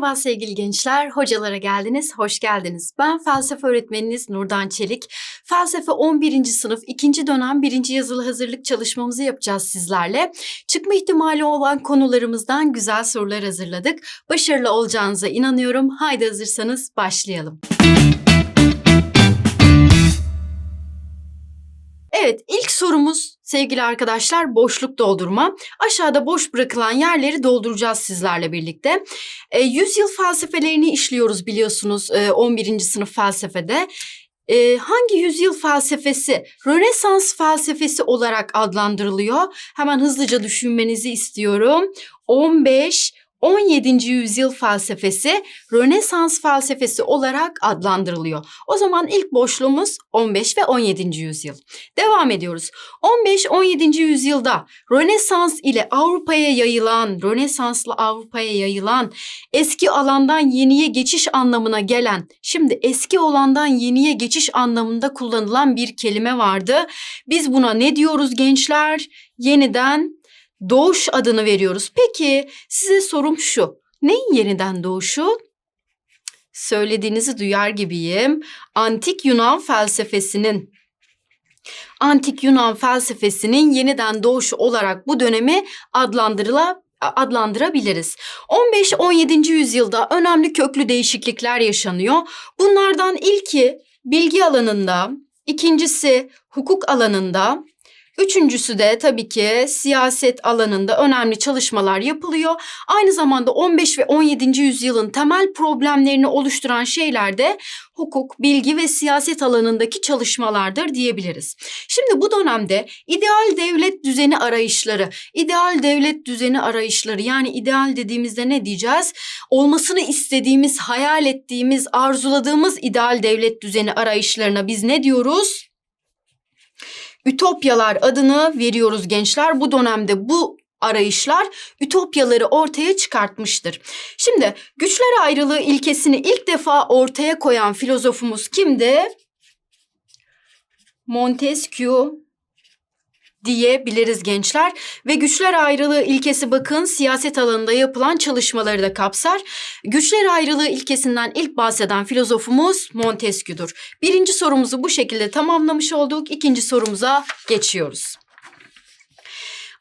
Merhaba sevgili gençler, hocalara geldiniz, hoş geldiniz. Ben felsefe öğretmeniniz Nurdan Çelik. Felsefe 11. sınıf 2. dönem 1. yazılı hazırlık çalışmamızı yapacağız sizlerle. Çıkma ihtimali olan konularımızdan güzel sorular hazırladık. Başarılı olacağınıza inanıyorum. Haydi hazırsanız başlayalım. Evet, ilk sorumuz sevgili arkadaşlar boşluk doldurma. Aşağıda boş bırakılan yerleri dolduracağız sizlerle birlikte. E, yüzyıl felsefelerini işliyoruz biliyorsunuz e, 11. sınıf felsefede. E, hangi yüzyıl felsefesi Rönesans felsefesi olarak adlandırılıyor? Hemen hızlıca düşünmenizi istiyorum. 15 17. yüzyıl felsefesi Rönesans felsefesi olarak adlandırılıyor. O zaman ilk boşluğumuz 15 ve 17. yüzyıl. Devam ediyoruz. 15-17. yüzyılda Rönesans ile Avrupa'ya yayılan, Rönesanslı Avrupa'ya yayılan eski alandan yeniye geçiş anlamına gelen, şimdi eski olandan yeniye geçiş anlamında kullanılan bir kelime vardı. Biz buna ne diyoruz gençler? Yeniden doğuş adını veriyoruz. Peki size sorum şu. Neyin yeniden doğuşu? Söylediğinizi duyar gibiyim. Antik Yunan felsefesinin Antik Yunan felsefesinin yeniden doğuşu olarak bu dönemi adlandırıla adlandırabiliriz. 15-17. yüzyılda önemli köklü değişiklikler yaşanıyor. Bunlardan ilki bilgi alanında, ikincisi hukuk alanında, Üçüncüsü de tabii ki siyaset alanında önemli çalışmalar yapılıyor. Aynı zamanda 15 ve 17. yüzyılın temel problemlerini oluşturan şeyler de hukuk, bilgi ve siyaset alanındaki çalışmalardır diyebiliriz. Şimdi bu dönemde ideal devlet düzeni arayışları, ideal devlet düzeni arayışları yani ideal dediğimizde ne diyeceğiz? Olmasını istediğimiz, hayal ettiğimiz, arzuladığımız ideal devlet düzeni arayışlarına biz ne diyoruz? Ütopyalar adını veriyoruz gençler. Bu dönemde bu arayışlar ütopyaları ortaya çıkartmıştır. Şimdi güçler ayrılığı ilkesini ilk defa ortaya koyan filozofumuz kimdi? Montesquieu diyebiliriz gençler. Ve güçler ayrılığı ilkesi bakın siyaset alanında yapılan çalışmaları da kapsar. Güçler ayrılığı ilkesinden ilk bahseden filozofumuz Montesquieu'dur. Birinci sorumuzu bu şekilde tamamlamış olduk. İkinci sorumuza geçiyoruz.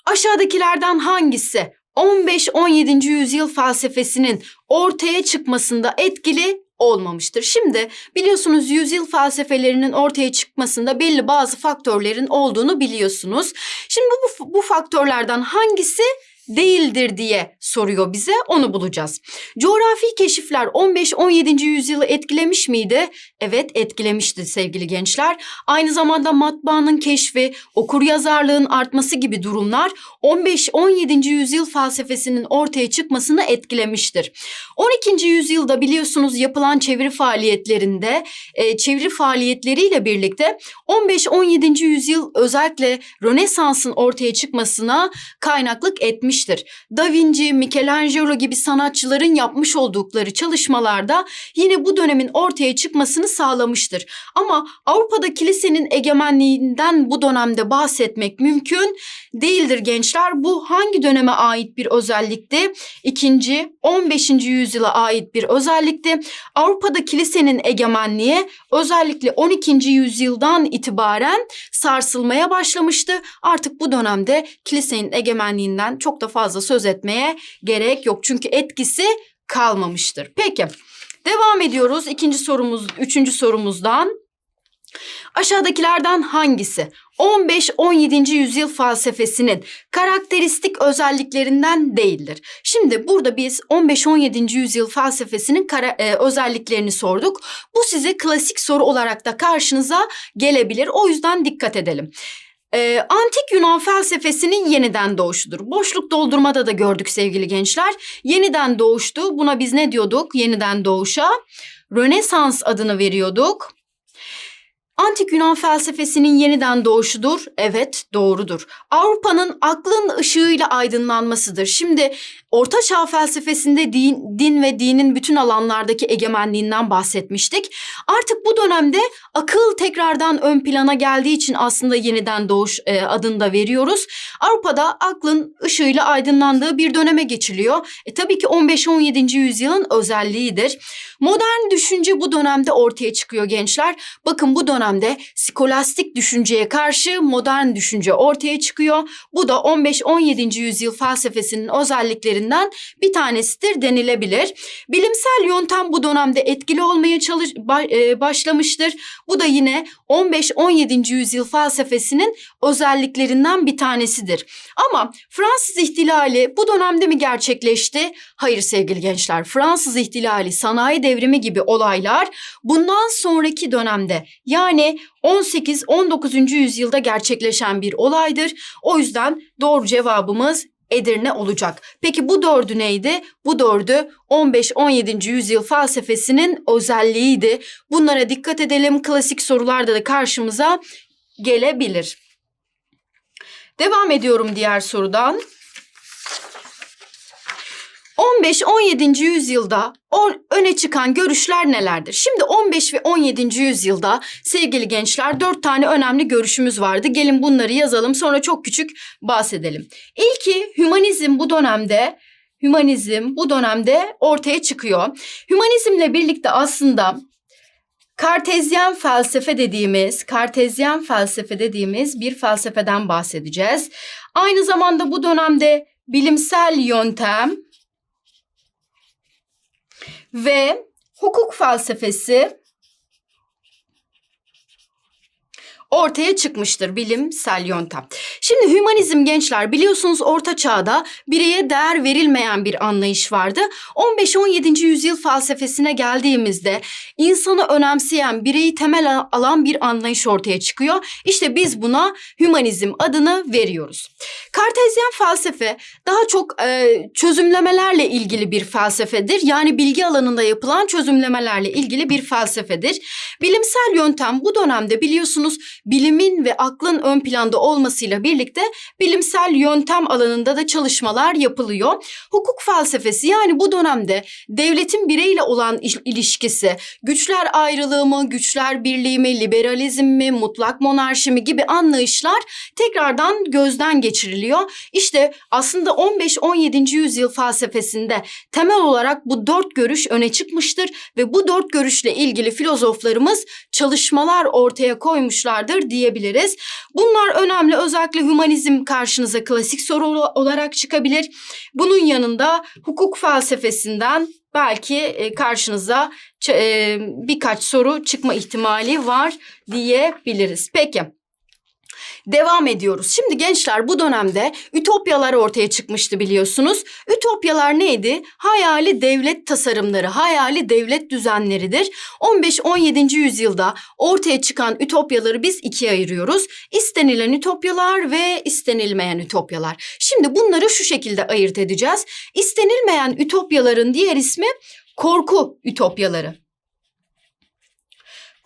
Aşağıdakilerden hangisi 15-17. yüzyıl felsefesinin ortaya çıkmasında etkili olmamıştır. Şimdi biliyorsunuz yüzyıl felsefelerinin ortaya çıkmasında belli bazı faktörlerin olduğunu biliyorsunuz. Şimdi bu, bu faktörlerden hangisi değildir diye soruyor bize. Onu bulacağız. Coğrafi keşifler 15-17. yüzyılı etkilemiş miydi? Evet etkilemişti sevgili gençler. Aynı zamanda matbaanın keşfi, okur yazarlığın artması gibi durumlar 15-17. yüzyıl felsefesinin ortaya çıkmasını etkilemiştir. 12. yüzyılda biliyorsunuz yapılan çeviri faaliyetlerinde e, çeviri faaliyetleriyle birlikte 15-17. yüzyıl özellikle Rönesans'ın ortaya çıkmasına kaynaklık etmiş geliştirmiştir. Da Vinci, Michelangelo gibi sanatçıların yapmış oldukları çalışmalarda yine bu dönemin ortaya çıkmasını sağlamıştır. Ama Avrupa'da kilisenin egemenliğinden bu dönemde bahsetmek mümkün değildir gençler. Bu hangi döneme ait bir özellikti? İkinci 15. yüzyıla ait bir özellikti. Avrupa'da kilisenin egemenliği özellikle 12. yüzyıldan itibaren sarsılmaya başlamıştı. Artık bu dönemde kilisenin egemenliğinden çok da fazla söz etmeye gerek yok. Çünkü etkisi kalmamıştır. Peki devam ediyoruz ikinci sorumuz, üçüncü sorumuzdan. Aşağıdakilerden hangisi 15-17. yüzyıl felsefesinin karakteristik özelliklerinden değildir? Şimdi burada biz 15-17. yüzyıl felsefesinin kara, e, özelliklerini sorduk. Bu size klasik soru olarak da karşınıza gelebilir. O yüzden dikkat edelim. Ee, antik Yunan felsefesinin yeniden doğuşudur. Boşluk doldurmada da gördük sevgili gençler. Yeniden doğuştu. Buna biz ne diyorduk? Yeniden doğuşa. Rönesans adını veriyorduk. Antik Yunan felsefesinin yeniden doğuşudur. Evet, doğrudur. Avrupa'nın aklın ışığıyla aydınlanmasıdır. Şimdi Orta Çağ felsefesinde din, din ve dinin bütün alanlardaki egemenliğinden bahsetmiştik. Artık bu dönemde akıl tekrardan ön plana geldiği için aslında yeniden doğuş e, adını da veriyoruz. Avrupa'da aklın ışığıyla aydınlandığı bir döneme geçiliyor. E, tabii ki 15-17. yüzyılın özelliğidir. Modern düşünce bu dönemde ortaya çıkıyor gençler. Bakın bu dönemde skolastik düşünceye karşı modern düşünce ortaya çıkıyor. Bu da 15-17. yüzyıl felsefesinin özelliklerinden bir tanesidir denilebilir. Bilimsel yöntem bu dönemde etkili olmaya çalış e, başlamıştır. Bu da yine 15-17. yüzyıl felsefesinin özelliklerinden bir tanesidir. Ama Fransız ihtilali bu dönemde mi gerçekleşti? Hayır sevgili gençler. Fransız ihtilali, sanayi devrimi gibi olaylar bundan sonraki dönemde yani 18-19. yüzyılda gerçekleşen bir olaydır. O yüzden doğru cevabımız Edirne olacak. Peki bu dördü neydi? Bu dördü 15-17. yüzyıl felsefesinin özelliğiydi. Bunlara dikkat edelim. Klasik sorularda da karşımıza gelebilir. Devam ediyorum diğer sorudan. 15-17. yüzyılda o öne çıkan görüşler nelerdir? Şimdi 15 ve 17. yüzyılda sevgili gençler dört tane önemli görüşümüz vardı. Gelin bunları yazalım sonra çok küçük bahsedelim. İlki hümanizm bu dönemde hümanizm bu dönemde ortaya çıkıyor. Hümanizmle birlikte aslında Kartezyen felsefe dediğimiz, Kartezyen felsefe dediğimiz bir felsefeden bahsedeceğiz. Aynı zamanda bu dönemde bilimsel yöntem ve hukuk felsefesi ortaya çıkmıştır bilimsel yöntem. Şimdi hümanizm gençler biliyorsunuz orta çağda bireye değer verilmeyen bir anlayış vardı. 15-17. yüzyıl felsefesine geldiğimizde insanı önemseyen, bireyi temel al- alan bir anlayış ortaya çıkıyor. İşte biz buna hümanizm adını veriyoruz. Kartezyen felsefe daha çok e, çözümlemelerle ilgili bir felsefedir. Yani bilgi alanında yapılan çözümlemelerle ilgili bir felsefedir. Bilimsel yöntem bu dönemde biliyorsunuz bilimin ve aklın ön planda olmasıyla birlikte bilimsel yöntem alanında da çalışmalar yapılıyor. Hukuk felsefesi yani bu dönemde devletin bireyle olan il- ilişkisi, güçler ayrılığı mı, güçler birliği mi, liberalizm mi, mutlak monarşi mi gibi anlayışlar tekrardan gözden geçiriliyor. İşte aslında 15-17. yüzyıl felsefesinde temel olarak bu dört görüş öne çıkmıştır ve bu dört görüşle ilgili filozoflarımız çalışmalar ortaya koymuşlardır diyebiliriz. Bunlar önemli. Özellikle hümanizm karşınıza klasik soru ola- olarak çıkabilir. Bunun yanında hukuk felsefesinden belki e, karşınıza e, birkaç soru çıkma ihtimali var diyebiliriz. Peki. Devam ediyoruz. Şimdi gençler bu dönemde ütopyalar ortaya çıkmıştı biliyorsunuz. Ütopyalar neydi? Hayali devlet tasarımları, hayali devlet düzenleridir. 15-17. yüzyılda ortaya çıkan ütopyaları biz ikiye ayırıyoruz. İstenilen ütopyalar ve istenilmeyen ütopyalar. Şimdi bunları şu şekilde ayırt edeceğiz. İstenilmeyen ütopyaların diğer ismi korku ütopyaları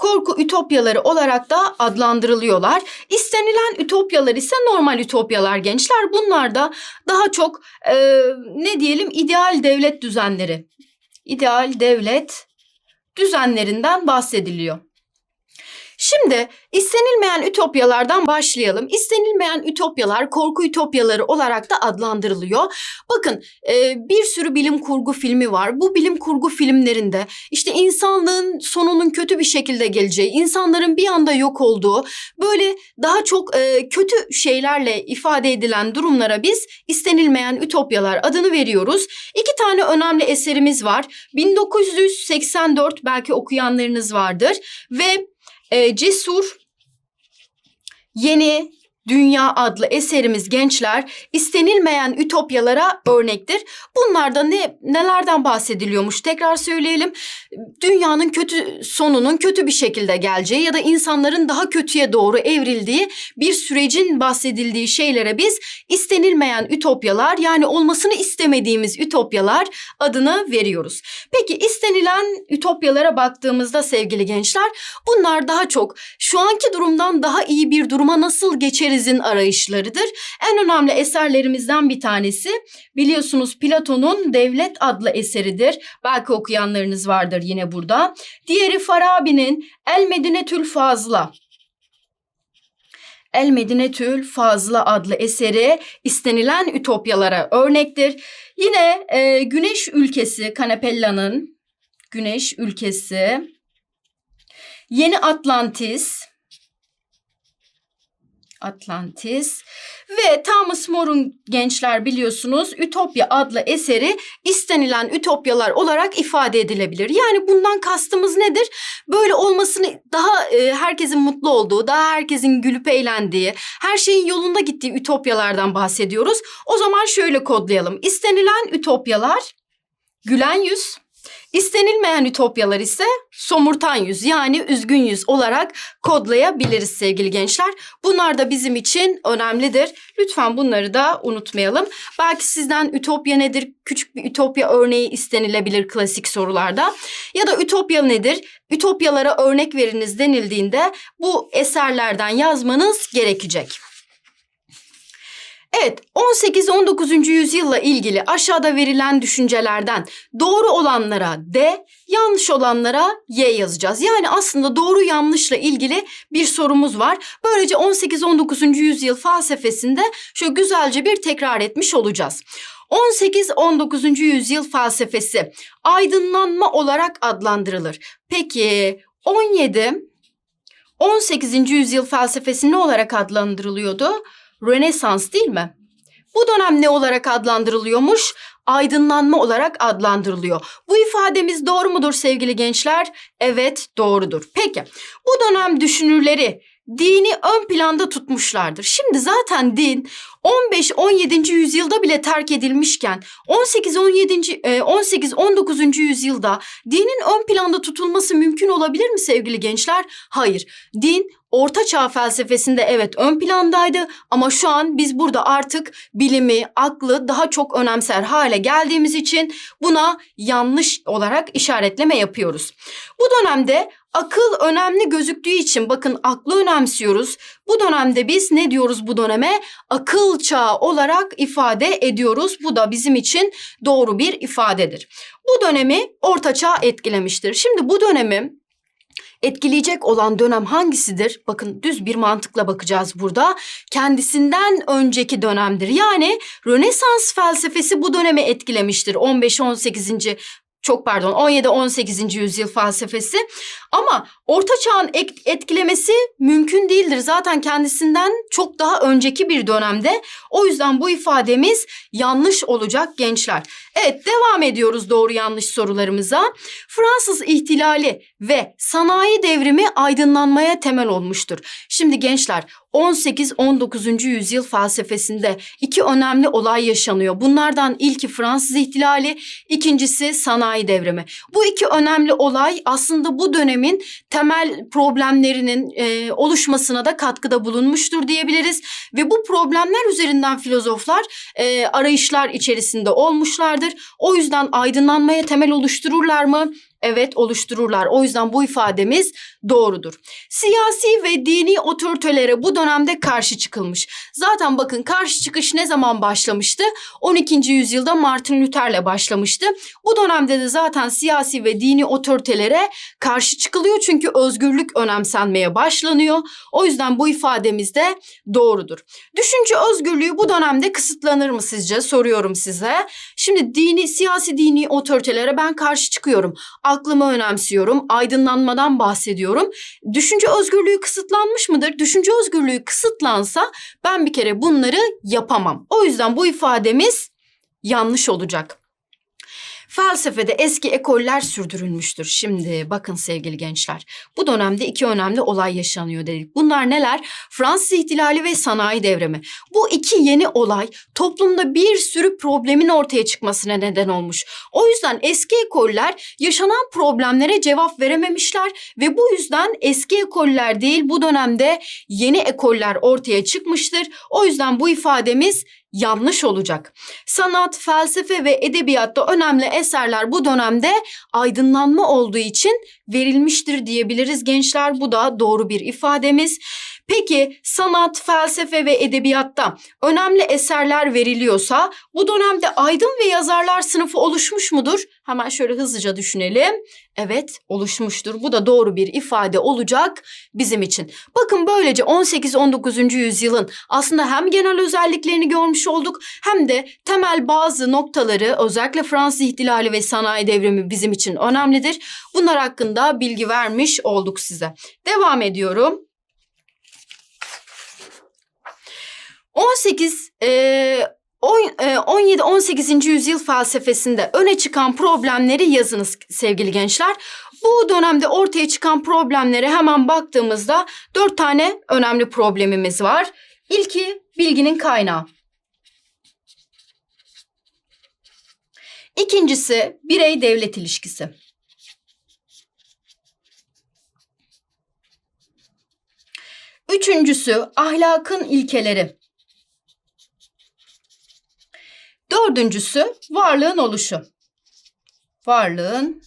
korku ütopyaları olarak da adlandırılıyorlar. İstenilen ütopyalar ise normal ütopyalar gençler. Bunlar da daha çok e, ne diyelim ideal devlet düzenleri. İdeal devlet düzenlerinden bahsediliyor. Şimdi istenilmeyen ütopyalardan başlayalım. İstenilmeyen ütopyalar korku ütopyaları olarak da adlandırılıyor. Bakın e, bir sürü bilim kurgu filmi var. Bu bilim kurgu filmlerinde işte insanlığın sonunun kötü bir şekilde geleceği, insanların bir anda yok olduğu, böyle daha çok e, kötü şeylerle ifade edilen durumlara biz istenilmeyen ütopyalar adını veriyoruz. İki tane önemli eserimiz var. 1984 belki okuyanlarınız vardır ve e, Cesur Yeni Dünya adlı eserimiz gençler istenilmeyen ütopyalara örnektir. Bunlarda ne nelerden bahsediliyormuş tekrar söyleyelim. Dünyanın kötü sonunun kötü bir şekilde geleceği ya da insanların daha kötüye doğru evrildiği bir sürecin bahsedildiği şeylere biz istenilmeyen ütopyalar yani olmasını istemediğimiz ütopyalar adını veriyoruz. Peki istenilen ütopyalara baktığımızda sevgili gençler bunlar daha çok şu anki durumdan daha iyi bir duruma nasıl geçeriz Aristoteles'in arayışlarıdır. En önemli eserlerimizden bir tanesi biliyorsunuz Platon'un Devlet adlı eseridir. Belki okuyanlarınız vardır yine burada. Diğeri Farabi'nin El Medinetül Fazla. El Medinetül Fazla adlı eseri istenilen ütopyalara örnektir. Yine e, Güneş Ülkesi Canapella'nın Güneş Ülkesi, Yeni Atlantis, Atlantis ve Thomas More'un gençler biliyorsunuz Ütopya adlı eseri istenilen ütopyalar olarak ifade edilebilir. Yani bundan kastımız nedir? Böyle olmasını daha e, herkesin mutlu olduğu, daha herkesin gülüp eğlendiği, her şeyin yolunda gittiği ütopyalardan bahsediyoruz. O zaman şöyle kodlayalım. İstenilen ütopyalar gülen yüz, İstenilmeyen ütopyalar ise somurtan yüz yani üzgün yüz olarak kodlayabiliriz sevgili gençler. Bunlar da bizim için önemlidir. Lütfen bunları da unutmayalım. Belki sizden ütopya nedir? Küçük bir ütopya örneği istenilebilir klasik sorularda. Ya da ütopya nedir? Ütopyalara örnek veriniz denildiğinde bu eserlerden yazmanız gerekecek. Evet, 18-19. yüzyılla ilgili aşağıda verilen düşüncelerden doğru olanlara D, yanlış olanlara Y yazacağız. Yani aslında doğru yanlışla ilgili bir sorumuz var. Böylece 18-19. yüzyıl felsefesinde şöyle güzelce bir tekrar etmiş olacağız. 18-19. yüzyıl felsefesi aydınlanma olarak adlandırılır. Peki 17 18. yüzyıl felsefesi ne olarak adlandırılıyordu? Rönesans değil mi? Bu dönem ne olarak adlandırılıyormuş? Aydınlanma olarak adlandırılıyor. Bu ifademiz doğru mudur sevgili gençler? Evet doğrudur. Peki bu dönem düşünürleri dini ön planda tutmuşlardır. Şimdi zaten din 15-17. yüzyılda bile terk edilmişken 18-17. 18-19. yüzyılda dinin ön planda tutulması mümkün olabilir mi sevgili gençler? Hayır. Din Orta Çağ felsefesinde evet ön plandaydı ama şu an biz burada artık bilimi, aklı daha çok önemser hale geldiğimiz için buna yanlış olarak işaretleme yapıyoruz. Bu dönemde akıl önemli gözüktüğü için bakın aklı önemsiyoruz. Bu dönemde biz ne diyoruz bu döneme? Akıl çağı olarak ifade ediyoruz. Bu da bizim için doğru bir ifadedir. Bu dönemi Orta Çağ etkilemiştir. Şimdi bu dönemi etkileyecek olan dönem hangisidir? Bakın düz bir mantıkla bakacağız burada. Kendisinden önceki dönemdir. Yani Rönesans felsefesi bu dönemi etkilemiştir. 15-18 çok pardon 17-18. yüzyıl felsefesi ama orta çağın etkilemesi mümkün değildir. Zaten kendisinden çok daha önceki bir dönemde. O yüzden bu ifademiz yanlış olacak gençler. Evet devam ediyoruz doğru yanlış sorularımıza. Fransız ihtilali ve sanayi devrimi aydınlanmaya temel olmuştur. Şimdi gençler 18-19. yüzyıl felsefesinde iki önemli olay yaşanıyor. Bunlardan ilki Fransız ihtilali, ikincisi sanayi devrimi. Bu iki önemli olay aslında bu dönemin temel problemlerinin e, oluşmasına da katkıda bulunmuştur diyebiliriz. Ve bu problemler üzerinden filozoflar e, arayışlar içerisinde olmuşlardır. O yüzden aydınlanmaya temel oluştururlar mı? Evet oluştururlar. O yüzden bu ifademiz doğrudur. Siyasi ve dini otoritelere bu dönemde karşı çıkılmış. Zaten bakın karşı çıkış ne zaman başlamıştı? 12. yüzyılda Martin Luther'le başlamıştı. Bu dönemde de zaten siyasi ve dini otoritelere karşı çıkılıyor çünkü özgürlük önemsenmeye başlanıyor. O yüzden bu ifademiz de doğrudur. Düşünce özgürlüğü bu dönemde kısıtlanır mı sizce? Soruyorum size. Şimdi dini, siyasi dini otoritelere ben karşı çıkıyorum aklımı önemsiyorum, aydınlanmadan bahsediyorum. Düşünce özgürlüğü kısıtlanmış mıdır? Düşünce özgürlüğü kısıtlansa ben bir kere bunları yapamam. O yüzden bu ifademiz yanlış olacak. Felsefede eski ekoller sürdürülmüştür. Şimdi bakın sevgili gençler. Bu dönemde iki önemli olay yaşanıyor dedik. Bunlar neler? Fransız ihtilali ve sanayi devrimi. Bu iki yeni olay toplumda bir sürü problemin ortaya çıkmasına neden olmuş. O yüzden eski ekoller yaşanan problemlere cevap verememişler ve bu yüzden eski ekoller değil bu dönemde yeni ekoller ortaya çıkmıştır. O yüzden bu ifademiz yanlış olacak. Sanat, felsefe ve edebiyatta önemli eserler bu dönemde aydınlanma olduğu için verilmiştir diyebiliriz gençler. Bu da doğru bir ifademiz. Peki sanat, felsefe ve edebiyatta önemli eserler veriliyorsa bu dönemde aydın ve yazarlar sınıfı oluşmuş mudur? Hemen şöyle hızlıca düşünelim. Evet, oluşmuştur. Bu da doğru bir ifade olacak bizim için. Bakın böylece 18-19. yüzyılın aslında hem genel özelliklerini görmüş olduk hem de temel bazı noktaları özellikle Fransız ihtilali ve sanayi devrimi bizim için önemlidir. Bunlar hakkında bilgi vermiş olduk size. Devam ediyorum. 18 e, 17-18. yüzyıl felsefesinde öne çıkan problemleri yazınız sevgili gençler. Bu dönemde ortaya çıkan problemlere hemen baktığımızda dört tane önemli problemimiz var. İlki bilginin kaynağı. İkincisi birey devlet ilişkisi. Üçüncüsü ahlakın ilkeleri. Dördüncüsü varlığın oluşu. Varlığın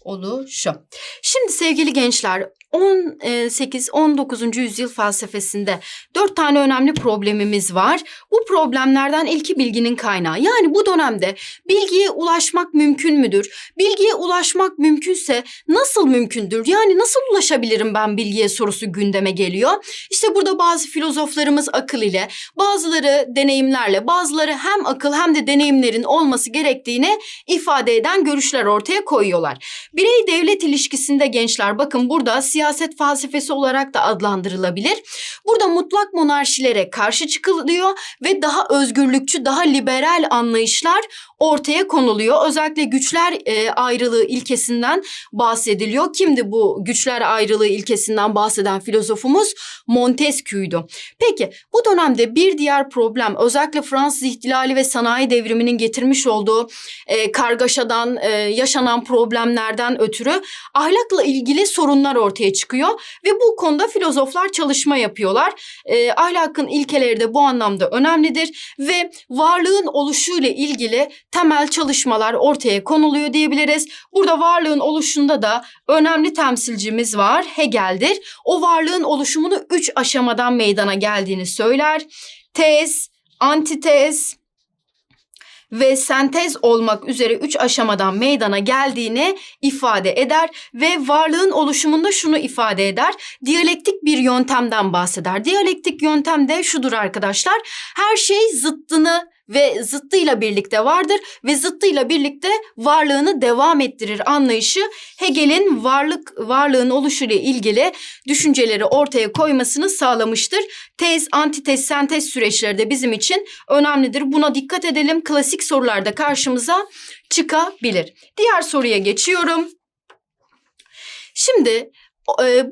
oluşu. Şimdi sevgili gençler 18-19. yüzyıl felsefesinde dört tane önemli problemimiz var. Bu problemlerden ilki bilginin kaynağı. Yani bu dönemde bilgiye ulaşmak mümkün müdür? Bilgiye ulaşmak mümkünse nasıl mümkündür? Yani nasıl ulaşabilirim ben bilgiye sorusu gündeme geliyor. İşte burada bazı filozoflarımız akıl ile, bazıları deneyimlerle, bazıları hem akıl hem de deneyimlerin olması gerektiğini ifade eden görüşler ortaya koyuyorlar. Birey devlet ilişkisinde gençler bakın burada siyaset felsefesi olarak da adlandırılabilir. Burada mutlak monarşilere karşı çıkılıyor ve daha özgürlükçü, daha liberal anlayışlar ortaya konuluyor. Özellikle güçler e, ayrılığı ilkesinden bahsediliyor. Kimdi bu güçler ayrılığı ilkesinden bahseden filozofumuz? Montesquieu'ydu. Peki bu dönemde bir diğer problem özellikle Fransız ihtilali ve sanayi devriminin getirmiş olduğu e, kargaşadan, e, yaşanan problemlerden ötürü ahlakla ilgili sorunlar ortaya çıkıyor ve bu konuda filozoflar çalışma yapıyorlar. E, ahlakın ilkeleri de bu anlamda önemlidir ve varlığın oluşuyla ilgili temel çalışmalar ortaya konuluyor diyebiliriz. Burada varlığın oluşunda da önemli temsilcimiz var Hegel'dir. O varlığın oluşumunu üç aşamadan meydana geldiğini söyler. Tez, antitez, ve sentez olmak üzere üç aşamadan meydana geldiğini ifade eder ve varlığın oluşumunda şunu ifade eder. Diyalektik bir yöntemden bahseder. Diyalektik yöntem de şudur arkadaşlar. Her şey zıttını ve zıttıyla birlikte vardır ve zıttıyla birlikte varlığını devam ettirir anlayışı Hegel'in varlık varlığın oluşuyla ilgili düşünceleri ortaya koymasını sağlamıştır. Tez, antitez, sentez süreçleri de bizim için önemlidir. Buna dikkat edelim. Klasik sorularda karşımıza çıkabilir. Diğer soruya geçiyorum. Şimdi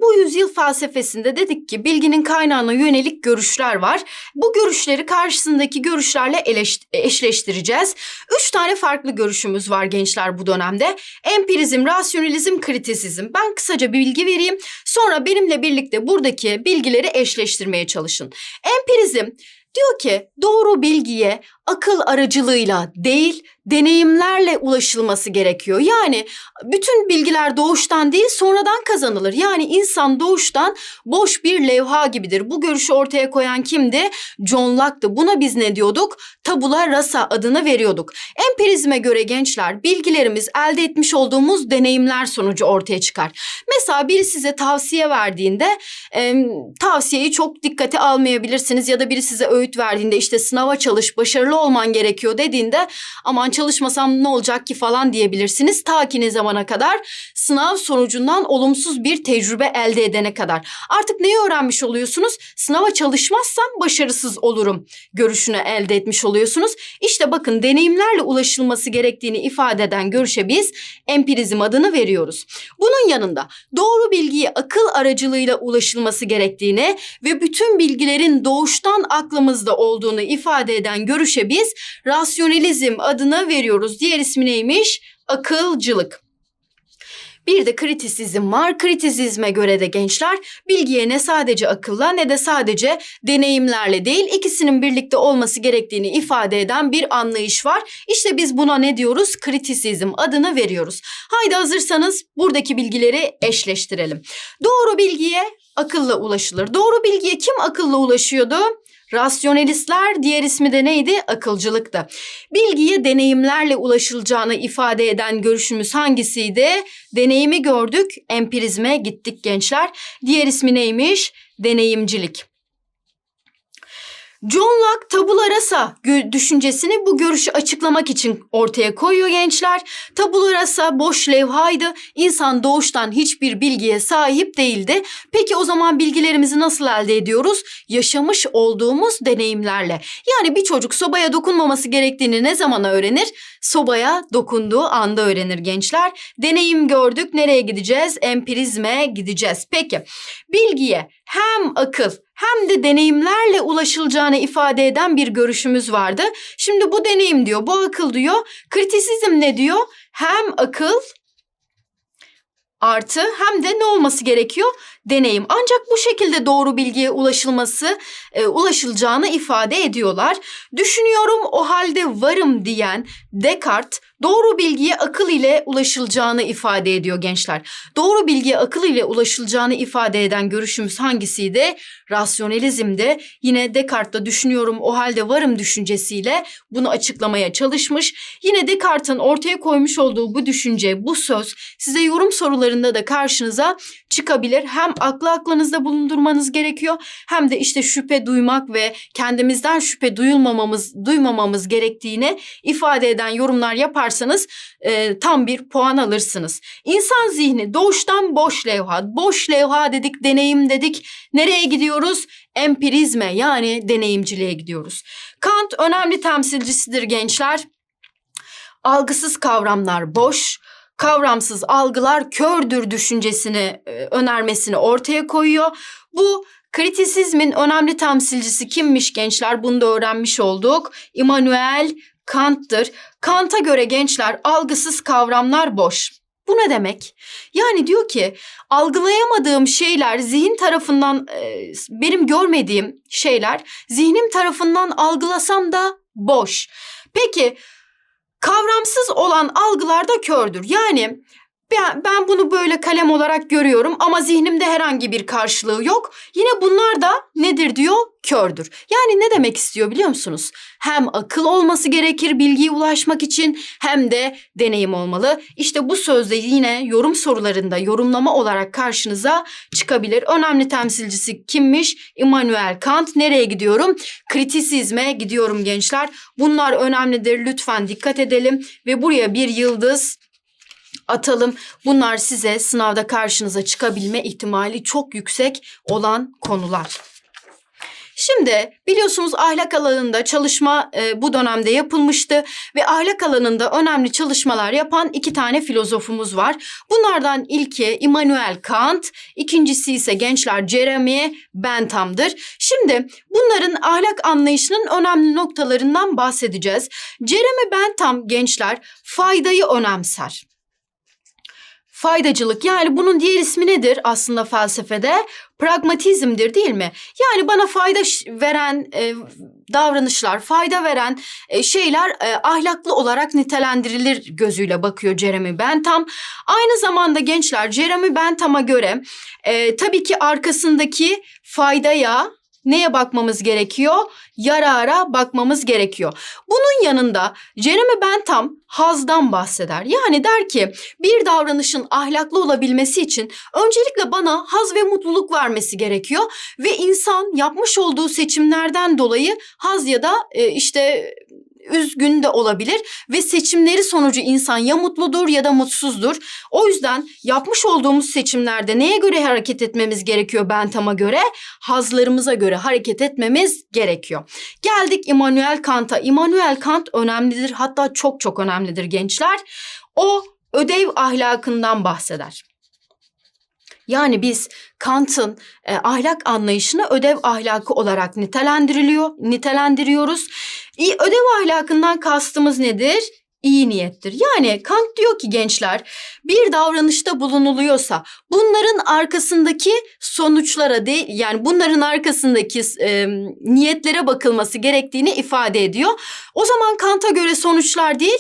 bu yüzyıl felsefesinde dedik ki bilginin kaynağına yönelik görüşler var. Bu görüşleri karşısındaki görüşlerle eşleştireceğiz. Üç tane farklı görüşümüz var gençler bu dönemde. Empirizm, rasyonalizm, kritisizm. Ben kısaca bilgi vereyim. Sonra benimle birlikte buradaki bilgileri eşleştirmeye çalışın. Empirizm diyor ki doğru bilgiye akıl aracılığıyla değil deneyimlerle ulaşılması gerekiyor. Yani bütün bilgiler doğuştan değil sonradan kazanılır. Yani insan doğuştan boş bir levha gibidir. Bu görüşü ortaya koyan kimdi? John Locke'dı. Buna biz ne diyorduk? Tabula rasa adını veriyorduk. Empirizme göre gençler bilgilerimiz elde etmiş olduğumuz deneyimler sonucu ortaya çıkar. Mesela biri size tavsiye verdiğinde e, tavsiyeyi çok dikkate almayabilirsiniz ya da biri size öğüt verdiğinde işte sınava çalış başarılı olman gerekiyor dediğinde aman çalışmasam ne olacak ki falan diyebilirsiniz. Ta ki ne zamana kadar sınav sonucundan olumsuz bir tecrübe elde edene kadar. Artık neyi öğrenmiş oluyorsunuz? Sınava çalışmazsam başarısız olurum görüşünü elde etmiş oluyorsunuz. İşte bakın deneyimlerle ulaşılması gerektiğini ifade eden görüşe biz empirizm adını veriyoruz. Bunun yanında doğru bilgiye akıl aracılığıyla ulaşılması gerektiğini ve bütün bilgilerin doğuştan aklımızda olduğunu ifade eden görüşe biz rasyonalizm adını veriyoruz. Diğer ismi neymiş? Akılcılık. Bir de kritisizm var. Kritisizme göre de gençler bilgiye ne sadece akılla ne de sadece deneyimlerle değil ikisinin birlikte olması gerektiğini ifade eden bir anlayış var. İşte biz buna ne diyoruz? Kritisizm adını veriyoruz. Haydi hazırsanız buradaki bilgileri eşleştirelim. Doğru bilgiye akılla ulaşılır. Doğru bilgiye kim akılla ulaşıyordu? Rasyonelistler diğer ismi de neydi? Akılcılıktı. Bilgiye deneyimlerle ulaşılacağını ifade eden görüşümüz hangisiydi? Deneyimi gördük, empirizme gittik gençler. Diğer ismi neymiş? Deneyimcilik. John Locke tabula rasa gö- düşüncesini bu görüşü açıklamak için ortaya koyuyor gençler. Tabula rasa boş levhaydı. İnsan doğuştan hiçbir bilgiye sahip değildi. Peki o zaman bilgilerimizi nasıl elde ediyoruz? Yaşamış olduğumuz deneyimlerle. Yani bir çocuk sobaya dokunmaması gerektiğini ne zaman öğrenir? Sobaya dokunduğu anda öğrenir gençler. Deneyim gördük. Nereye gideceğiz? Empirizme gideceğiz. Peki bilgiye hem akıl hem de deneyimlerle ulaşılacağını ifade eden bir görüşümüz vardı. Şimdi bu deneyim diyor, bu akıl diyor. Kritisizm ne diyor? Hem akıl artı hem de ne olması gerekiyor? Deneyim. Ancak bu şekilde doğru bilgiye ulaşılması, e, ulaşılacağını ifade ediyorlar. Düşünüyorum o halde varım diyen Descartes doğru bilgiye akıl ile ulaşılacağını ifade ediyor gençler. Doğru bilgiye akıl ile ulaşılacağını ifade eden görüşümüz hangisiydi? Rasyonelizmde. Yine Descartes da düşünüyorum o halde varım düşüncesiyle bunu açıklamaya çalışmış. Yine Descartes'in ortaya koymuş olduğu bu düşünce, bu söz size yorum sorularında da karşınıza çıkabilir. Hem aklı aklınızda bulundurmanız gerekiyor hem de işte şüphe duymak ve kendimizden şüphe duyulmamamız, duymamamız gerektiğini ifade eden yorumlar yaparsanız e, tam bir puan alırsınız. İnsan zihni doğuştan boş levha. Boş levha dedik, deneyim dedik. Nereye gidiyoruz? Empirizme yani deneyimciliğe gidiyoruz. Kant önemli temsilcisidir gençler. Algısız kavramlar boş, kavramsız algılar kördür düşüncesini e, önermesini ortaya koyuyor. Bu kritisizmin önemli temsilcisi kimmiş gençler? Bunu da öğrenmiş olduk. Immanuel Kant'tır. Kant'a göre gençler algısız kavramlar boş. Bu ne demek? Yani diyor ki algılayamadığım şeyler zihin tarafından e, benim görmediğim şeyler zihnim tarafından algılasam da boş. Peki kavramsız olan algılar da kördür. Yani ben, ben bunu böyle kalem olarak görüyorum ama zihnimde herhangi bir karşılığı yok. Yine bunlar da nedir diyor? Kördür. Yani ne demek istiyor biliyor musunuz? Hem akıl olması gerekir bilgiye ulaşmak için hem de deneyim olmalı. İşte bu sözde yine yorum sorularında yorumlama olarak karşınıza çıkabilir. Önemli temsilcisi kimmiş? Immanuel Kant. Nereye gidiyorum? Kritisizme gidiyorum gençler. Bunlar önemlidir. Lütfen dikkat edelim ve buraya bir yıldız atalım. Bunlar size sınavda karşınıza çıkabilme ihtimali çok yüksek olan konular. Şimdi biliyorsunuz ahlak alanında çalışma e, bu dönemde yapılmıştı ve ahlak alanında önemli çalışmalar yapan iki tane filozofumuz var. Bunlardan ilki Immanuel Kant, ikincisi ise gençler Jeremy Bentham'dır. Şimdi bunların ahlak anlayışının önemli noktalarından bahsedeceğiz. Jeremy Bentham gençler faydayı önemser faydacılık yani bunun diğer ismi nedir aslında felsefede? Pragmatizmdir değil mi? Yani bana fayda veren e, davranışlar, fayda veren e, şeyler e, ahlaklı olarak nitelendirilir gözüyle bakıyor Jeremy Bentham. Aynı zamanda gençler Jeremy Bentham'a göre e, tabii ki arkasındaki faydaya neye bakmamız gerekiyor? Yarara bakmamız gerekiyor. Bunun yanında Jeremy Bentham hazdan bahseder. Yani der ki bir davranışın ahlaklı olabilmesi için öncelikle bana haz ve mutluluk vermesi gerekiyor ve insan yapmış olduğu seçimlerden dolayı haz ya da e, işte üzgün de olabilir ve seçimleri sonucu insan ya mutludur ya da mutsuzdur. O yüzden yapmış olduğumuz seçimlerde neye göre hareket etmemiz gerekiyor Bentham'a göre? Hazlarımıza göre hareket etmemiz gerekiyor. Geldik Immanuel Kant'a. Immanuel Kant önemlidir hatta çok çok önemlidir gençler. O ödev ahlakından bahseder. Yani biz Kant'ın e, ahlak anlayışını ödev ahlakı olarak nitelendiriliyor, nitelendiriyoruz. İyi, ödev ahlakından kastımız nedir? İyi niyettir. Yani Kant diyor ki gençler bir davranışta bulunuluyorsa bunların arkasındaki sonuçlara değil yani bunların arkasındaki e, niyetlere bakılması gerektiğini ifade ediyor. O zaman Kant'a göre sonuçlar değil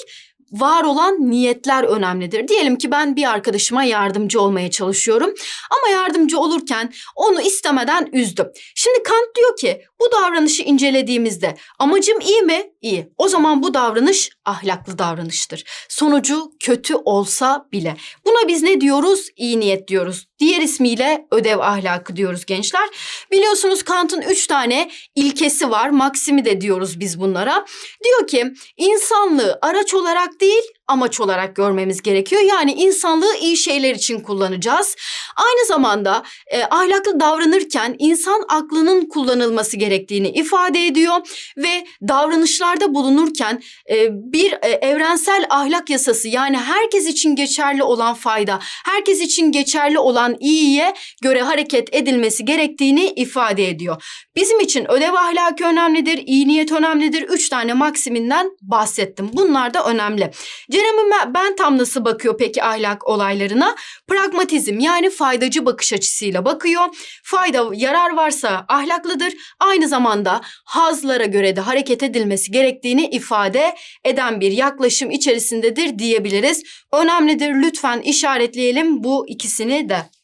var olan niyetler önemlidir. Diyelim ki ben bir arkadaşıma yardımcı olmaya çalışıyorum ama yardımcı olurken onu istemeden üzdüm. Şimdi Kant diyor ki bu davranışı incelediğimizde amacım iyi mi? İyi. O zaman bu davranış ahlaklı davranıştır. Sonucu kötü olsa bile. Buna biz ne diyoruz? İyi niyet diyoruz. Diğer ismiyle ödev ahlakı diyoruz gençler. Biliyorsunuz Kant'ın üç tane ilkesi var. Maksimi de diyoruz biz bunlara. Diyor ki insanlığı araç olarak değil amaç olarak görmemiz gerekiyor. Yani insanlığı iyi şeyler için kullanacağız. Aynı zamanda e, ahlaklı davranırken insan aklının kullanılması gerektiğini ifade ediyor ve davranışlarda bulunurken e, bir e, evrensel ahlak yasası yani herkes için geçerli olan fayda, herkes için geçerli olan iyiye göre hareket edilmesi gerektiğini ifade ediyor. Bizim için ödev ahlakı önemlidir, iyi niyet önemlidir. Üç tane maksiminden bahsettim. Bunlar da önemli. Jeremy Bentham nasıl bakıyor peki ahlak olaylarına? Pragmatizm yani faydacı bakış açısıyla bakıyor. Fayda, yarar varsa ahlaklıdır. Aynı zamanda hazlara göre de hareket edilmesi gerektiğini ifade eden bir yaklaşım içerisindedir diyebiliriz. Önemlidir. Lütfen işaretleyelim bu ikisini de.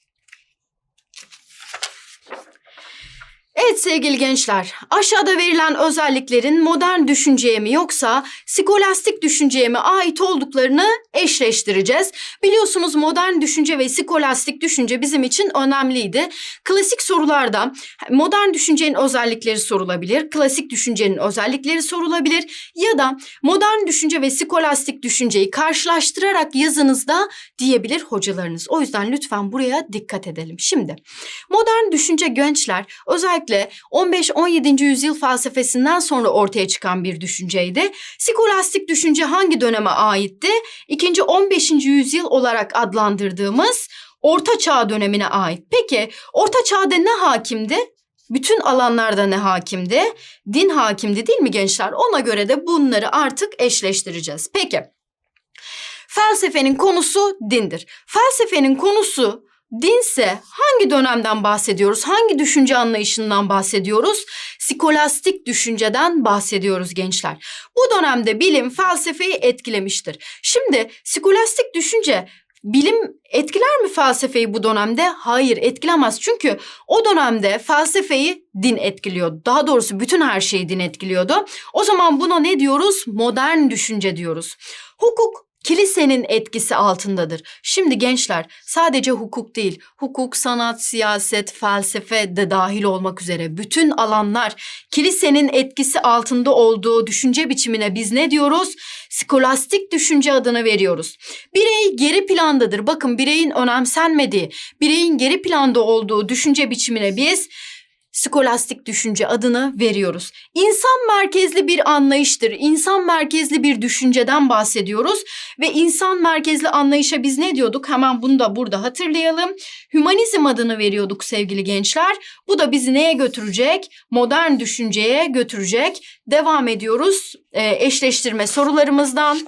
Evet sevgili gençler, aşağıda verilen özelliklerin modern düşünceye mi yoksa skolastik düşünceye mi ait olduklarını eşleştireceğiz. Biliyorsunuz modern düşünce ve skolastik düşünce bizim için önemliydi. Klasik sorularda modern düşüncenin özellikleri sorulabilir, klasik düşüncenin özellikleri sorulabilir ya da modern düşünce ve skolastik düşünceyi karşılaştırarak yazınızda diyebilir hocalarınız. O yüzden lütfen buraya dikkat edelim. Şimdi modern düşünce gençler özellikle 15-17. yüzyıl felsefesinden sonra ortaya çıkan bir düşünceydi. Skolastik düşünce hangi döneme aitti? İkinci 15. yüzyıl olarak adlandırdığımız Orta Çağ dönemine ait. Peki Orta Çağ'da ne hakimdi? Bütün alanlarda ne hakimdi? Din hakimdi değil mi gençler? Ona göre de bunları artık eşleştireceğiz. Peki. Felsefenin konusu dindir. Felsefenin konusu dinse hangi dönemden bahsediyoruz? Hangi düşünce anlayışından bahsediyoruz? Skolastik düşünceden bahsediyoruz gençler. Bu dönemde bilim felsefeyi etkilemiştir. Şimdi skolastik düşünce Bilim etkiler mi felsefeyi bu dönemde? Hayır etkilemez. Çünkü o dönemde felsefeyi din etkiliyordu. Daha doğrusu bütün her şeyi din etkiliyordu. O zaman buna ne diyoruz? Modern düşünce diyoruz. Hukuk kilisenin etkisi altındadır. Şimdi gençler sadece hukuk değil, hukuk, sanat, siyaset, felsefe de dahil olmak üzere bütün alanlar kilisenin etkisi altında olduğu düşünce biçimine biz ne diyoruz? Skolastik düşünce adını veriyoruz. Birey geri plandadır. Bakın bireyin önemsenmediği, bireyin geri planda olduğu düşünce biçimine biz skolastik düşünce adını veriyoruz. İnsan merkezli bir anlayıştır. İnsan merkezli bir düşünceden bahsediyoruz ve insan merkezli anlayışa biz ne diyorduk? Hemen bunu da burada hatırlayalım. Hümanizm adını veriyorduk sevgili gençler. Bu da bizi neye götürecek? Modern düşünceye götürecek. Devam ediyoruz e, eşleştirme sorularımızdan.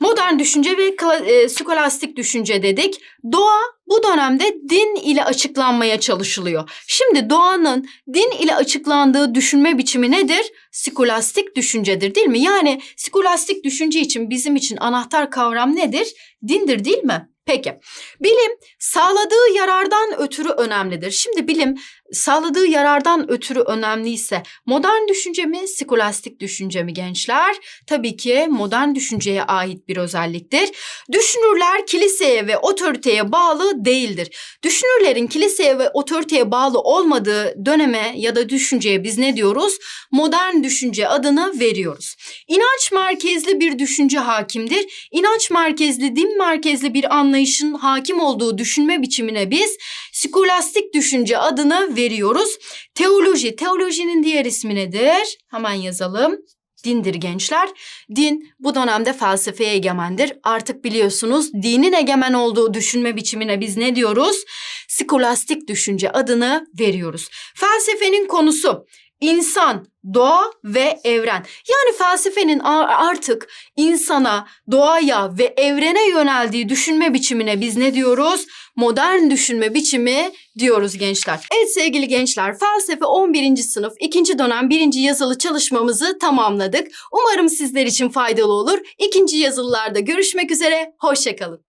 Modern düşünce ve e, skolastik düşünce dedik. Doğa bu dönemde din ile açıklanmaya çalışılıyor. Şimdi doğanın din ile açıklandığı düşünme biçimi nedir? Skolastik düşüncedir değil mi? Yani skolastik düşünce için bizim için anahtar kavram nedir? Dindir değil mi? Peki bilim sağladığı yarardan ötürü önemlidir. Şimdi bilim sağladığı yarardan ötürü önemliyse modern düşünce mi, skolastik düşünce mi gençler? Tabii ki modern düşünceye ait bir özelliktir. Düşünürler kiliseye ve otoriteye bağlı değildir. Düşünürlerin kiliseye ve otoriteye bağlı olmadığı döneme ya da düşünceye biz ne diyoruz? Modern düşünce adını veriyoruz. İnanç merkezli bir düşünce hakimdir. İnanç merkezli, din merkezli bir anlayışın hakim olduğu düşünme biçimine biz skolastik düşünce adını veriyoruz. Teoloji, teolojinin diğer ismi nedir? Hemen yazalım. Dindir gençler. Din bu dönemde felsefeye egemendir. Artık biliyorsunuz dinin egemen olduğu düşünme biçimine biz ne diyoruz? Skolastik düşünce adını veriyoruz. Felsefenin konusu insan, doğa ve evren. Yani felsefenin artık insana, doğaya ve evrene yöneldiği düşünme biçimine biz ne diyoruz? Modern düşünme biçimi diyoruz gençler. Evet sevgili gençler, felsefe 11. sınıf 2. dönem 1. yazılı çalışmamızı tamamladık. Umarım sizler için faydalı olur. İkinci yazılılarda görüşmek üzere, hoşçakalın.